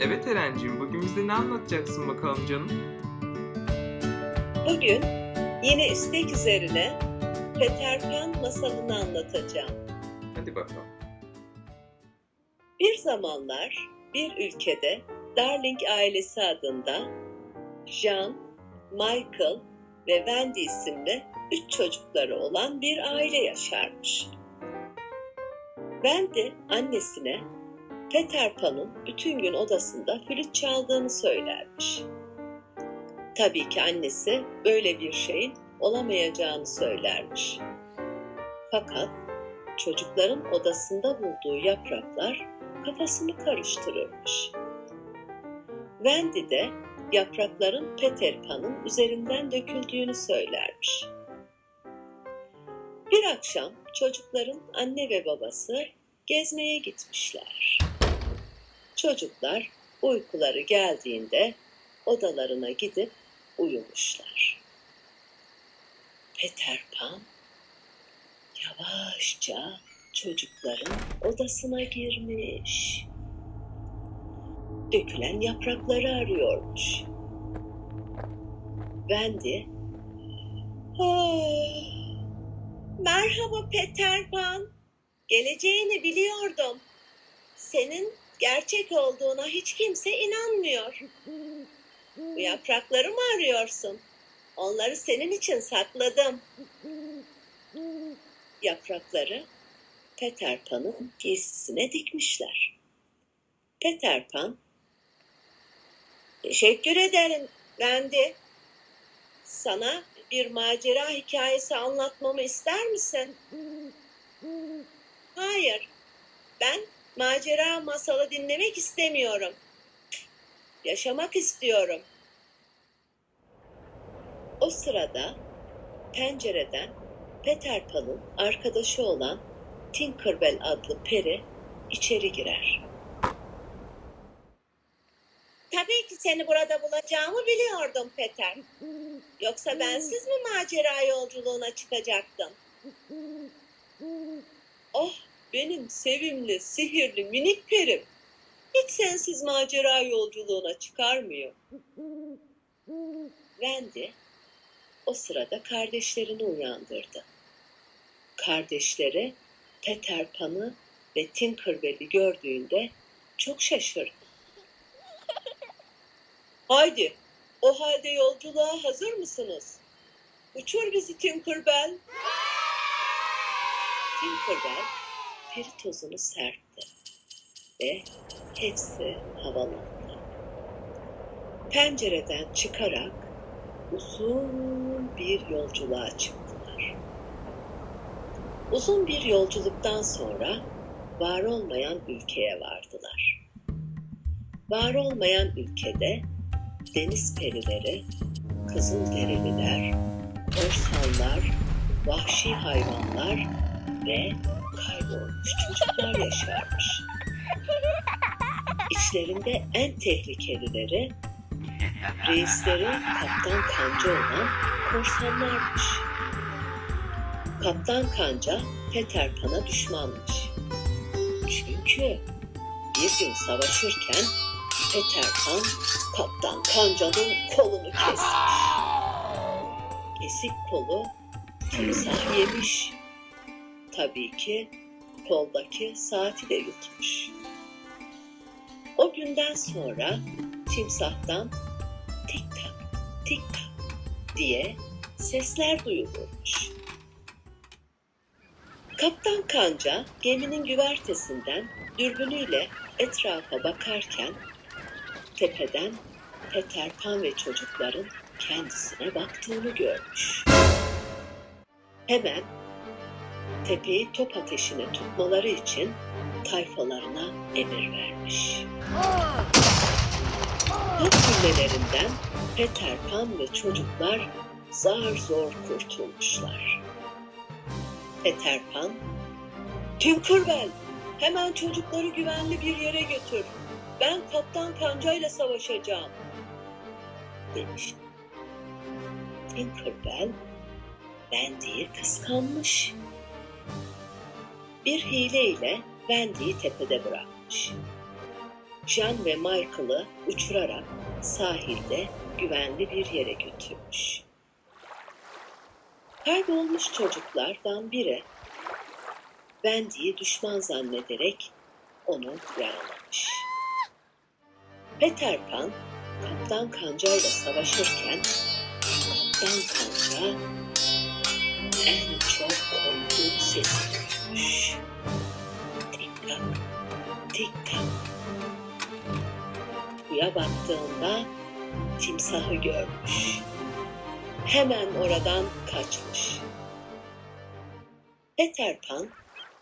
Evet Eren'cim bugün bize ne anlatacaksın bakalım canım? Bugün yine istek üzerine Peter Pan masalını anlatacağım. Hadi bakalım. Bir zamanlar bir ülkede Darling ailesi adında Jean, Michael ve Wendy isimli üç çocukları olan bir aile yaşarmış. Wendy annesine Peter Pan'ın bütün gün odasında flüt çaldığını söylermiş. Tabii ki annesi böyle bir şeyin olamayacağını söylermiş. Fakat çocukların odasında bulduğu yapraklar kafasını karıştırırmış. Wendy de yaprakların Peter Pan'ın üzerinden döküldüğünü söylermiş. Bir akşam çocukların anne ve babası gezmeye gitmişler. Çocuklar uykuları geldiğinde odalarına gidip uyumuşlar. Peter Pan yavaşça çocukların odasına girmiş. Dökülen yaprakları arıyormuş. Wendy, "Ah, Merhaba Peter Pan. Geleceğini biliyordum. Senin gerçek olduğuna hiç kimse inanmıyor. Bu yaprakları mı arıyorsun? Onları senin için sakladım. Yaprakları Peter Pan'ın giysisine dikmişler. Peter Pan, Teşekkür ederim Wendy. Sana bir macera hikayesi anlatmamı ister misin? Hayır, ben macera masalı dinlemek istemiyorum. Yaşamak istiyorum. O sırada pencereden Peter Pan'ın arkadaşı olan Tinkerbell adlı peri içeri girer. Tabii ki seni burada bulacağımı biliyordum Peter. Yoksa bensiz mi macera yolculuğuna çıkacaktın? Oh benim sevimli, sihirli, minik perim. Hiç sensiz macera yolculuğuna çıkar mıyım? Wendy o sırada kardeşlerini uyandırdı. Kardeşleri Peter Pan'ı ve Tinkerbell'i gördüğünde çok şaşırdı. Haydi, o halde yolculuğa hazır mısınız? Uçur bizi Tinkerbell. Tinkerbell peri tozunu serpti ve hepsi havalandı. Pencereden çıkarak uzun bir yolculuğa çıktılar. Uzun bir yolculuktan sonra var olmayan ülkeye vardılar. Var olmayan ülkede deniz perileri, kızılderililer, korsanlar, vahşi hayvanlar ve kaybolmuş çocuklar yaşarmış. İçlerinde en tehlikelileri reisleri kaptan kanca olan korsanlarmış. Kaptan kanca Peter Pan'a düşmanmış. Çünkü bir gün savaşırken Peter Pan kaptan kancanın kolunu kesmiş. Kesik kolu timsah yemiş. Tabii ki koldaki saati de yutmuş. O günden sonra timsahtan tik tak tik tak diye sesler duyulurmuş. Kaptan Kanca geminin güvertesinden dürbünüyle etrafa bakarken tepeden Peter Pan ve çocukların kendisine baktığını görmüş. Hemen tepeyi top ateşine tutmaları için tayfalarına emir vermiş. Top küllelerinden Peter Pan ve çocuklar zar zor kurtulmuşlar. Peter Pan, Tinkerbell hemen çocukları güvenli bir yere götür. Ben Kaptan Kanca ile savaşacağım. Demiş. Tinkerbell Wendy'yi kıskanmış. Bir hileyle Wendy'yi tepede bırakmış. Jean ve Michael'ı uçurarak sahilde güvenli bir yere götürmüş. Kaybolmuş çocuklardan biri Wendy'yi düşman zannederek onu yaralamış. Peter Pan, Kaptan Kanca ile savaşırken Kaptan Kanca en çok korktuğu sesi duymuş. Tik tak, tik baktığında timsahı görmüş. Hemen oradan kaçmış. Peter Pan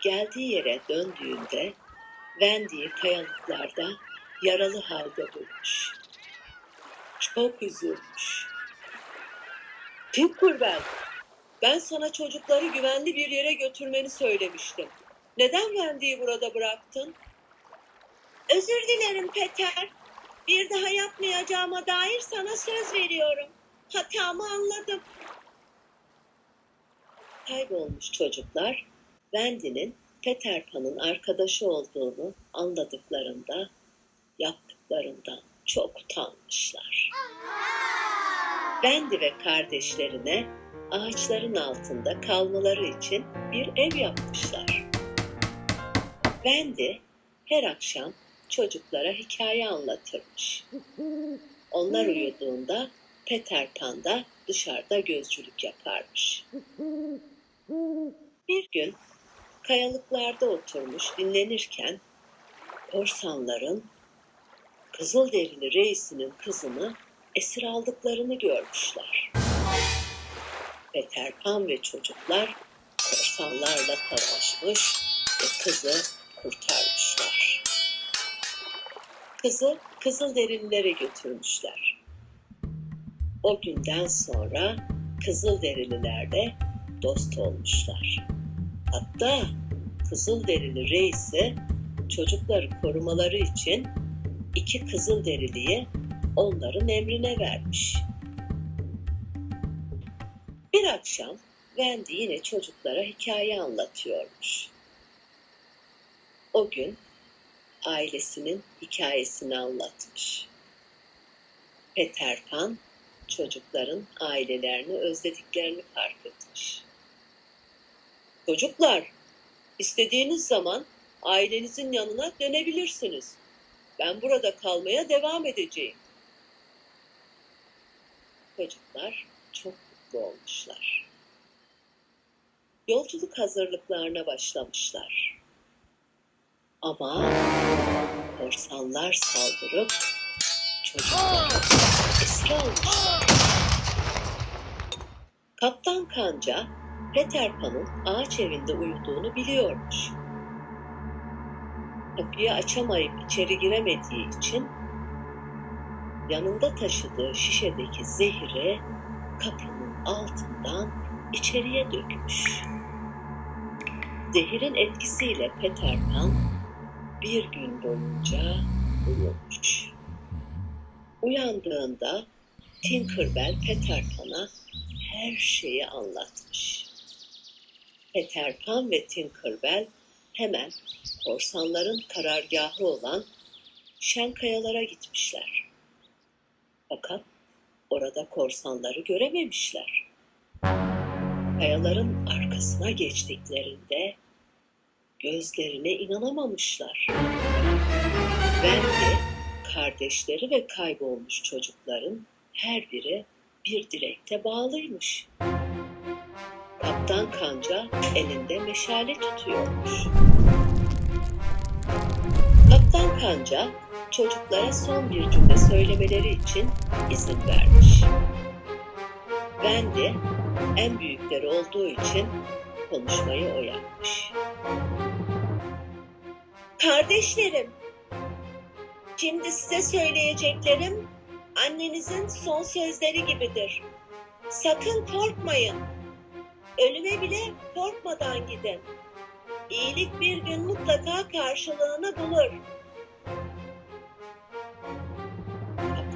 geldiği yere döndüğünde Wendy'yi kayalıklarda yaralı halde bulmuş. Çok üzülmüş. Tinkerbell, ben sana çocukları güvenli bir yere götürmeni söylemiştim. Neden Wendy'yi burada bıraktın? Özür dilerim Peter. Bir daha yapmayacağıma dair sana söz veriyorum. Hatamı anladım. Kaybolmuş çocuklar Wendy'nin Peter Pan'ın arkadaşı olduğunu anladıklarında yaptıklarından çok utanmışlar. Wendy ve kardeşlerine ağaçların altında kalmaları için bir ev yapmışlar. Wendy her akşam çocuklara hikaye anlatırmış. Onlar uyuduğunda Peter Pan da dışarıda gözcülük yaparmış. Bir gün kayalıklarda oturmuş dinlenirken korsanların Kızılderili reisinin kızını esir aldıklarını görmüşler. Peter Pan ve çocuklar korsanlarla savaşmış ve kızı kurtarmışlar. Kızı Kızılderililere götürmüşler. O günden sonra Kızılderililerle dost olmuşlar. Hatta Kızılderili reisi çocukları korumaları için iki Kızılderiliyi onların emrine vermiş. Akşam Wendy yine çocuklara hikaye anlatıyormuş. O gün ailesinin hikayesini anlatmış. Peter Pan çocukların ailelerini özlediklerini fark etmiş. Çocuklar, istediğiniz zaman ailenizin yanına dönebilirsiniz. Ben burada kalmaya devam edeceğim. Çocuklar çok mutlu olmuşlar. Yolculuk hazırlıklarına başlamışlar. Ama korsanlar saldırıp çocukları esir almışlar. Kaptan Kanca Peter Pan'ın ağaç evinde uyuduğunu biliyormuş. Kapıyı açamayıp içeri giremediği için yanında taşıdığı şişedeki zehri kapının altından içeriye dökmüş. Zehirin etkisiyle Peter Pan bir gün boyunca uyumuş. Uyandığında Tinkerbell Peter Pan'a her şeyi anlatmış. Peter Pan ve Tinkerbell hemen korsanların karargahı olan Şen Kayalara gitmişler. Fakat orada korsanları görememişler. Kayaların arkasına geçtiklerinde gözlerine inanamamışlar. Wendy, kardeşleri ve kaybolmuş çocukların her biri bir direkte bağlıymış. Kaptan Kanca elinde meşale tutuyormuş. Kaptan Kanca çocuklara son bir cümle söylemeleri için izin vermiş. Wendy en büyükleri olduğu için konuşmayı o yapmış. Kardeşlerim, şimdi size söyleyeceklerim annenizin son sözleri gibidir. Sakın korkmayın. Ölüme bile korkmadan gidin. İyilik bir gün mutlaka karşılığını bulur.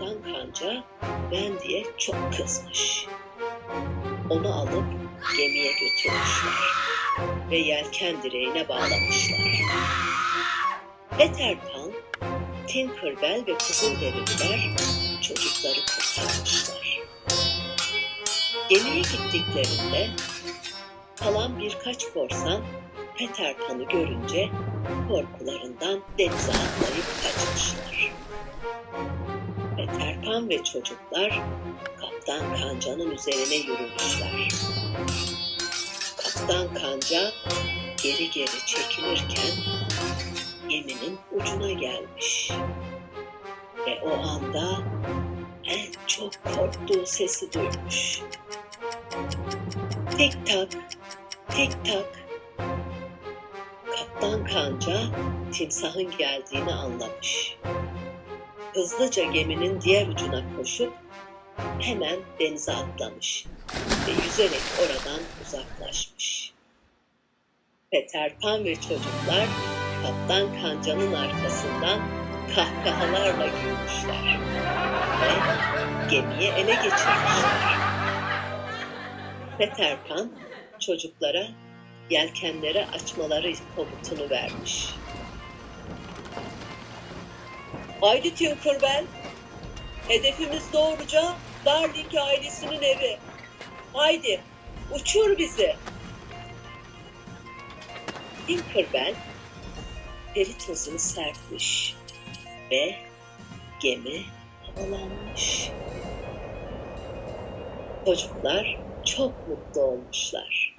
Kaptan Kanca Wendy'ye çok kızmış. Onu alıp gemiye götürmüşler ve yelken direğine bağlamışlar. Peter Pan Tinkerbell ve Kızılderililer çocukları kurtarmışlar. Gemiye gittiklerinde kalan birkaç korsan Peter Pan'ı görünce korkularından denize atlayıp kaçmışlar. Peter Pan ve çocuklar Kaptan Kanca'nın üzerine yürümüşler. Kaptan Kanca geri geri çekilirken geminin ucuna gelmiş. Ve o anda en çok korktuğu sesi duymuş. Tik tak, tik tak. Kaptan Kanca timsahın geldiğini anlamış. Hızlıca geminin diğer ucuna koşup hemen denize atlamış ve yüzerek oradan uzaklaşmış. Peter Pan ve çocuklar Kaptan Kanca'nın arkasından kahkahalarla gülmüşler ve gemiyi ele geçirmişler. Peter Pan çocuklara yelkenleri açmaları komutunu vermiş. Haydi Tinkerbell, hedefimiz doğruca Darling ailesinin evi. Haydi, uçur bizi. Tinkerbell peri tozunu serpmiş ve gemi havalanmış. Çocuklar çok mutlu olmuşlar.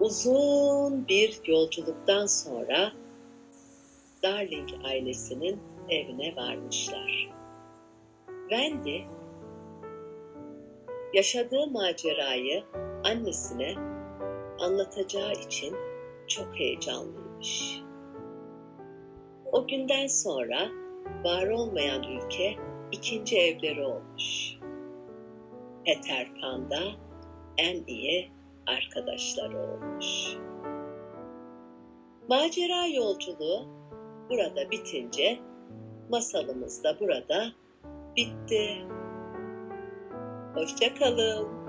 Uzun bir yolculuktan sonra Darling ailesinin evine varmışlar. Wendy yaşadığı macerayı annesine anlatacağı için çok heyecanlıymış. O günden sonra var olmayan ülke ikinci evleri olmuş. Peter Pan da en iyi arkadaşları olmuş. Macera yolculuğu burada bitince masalımız da burada bitti. Hoşça kalın.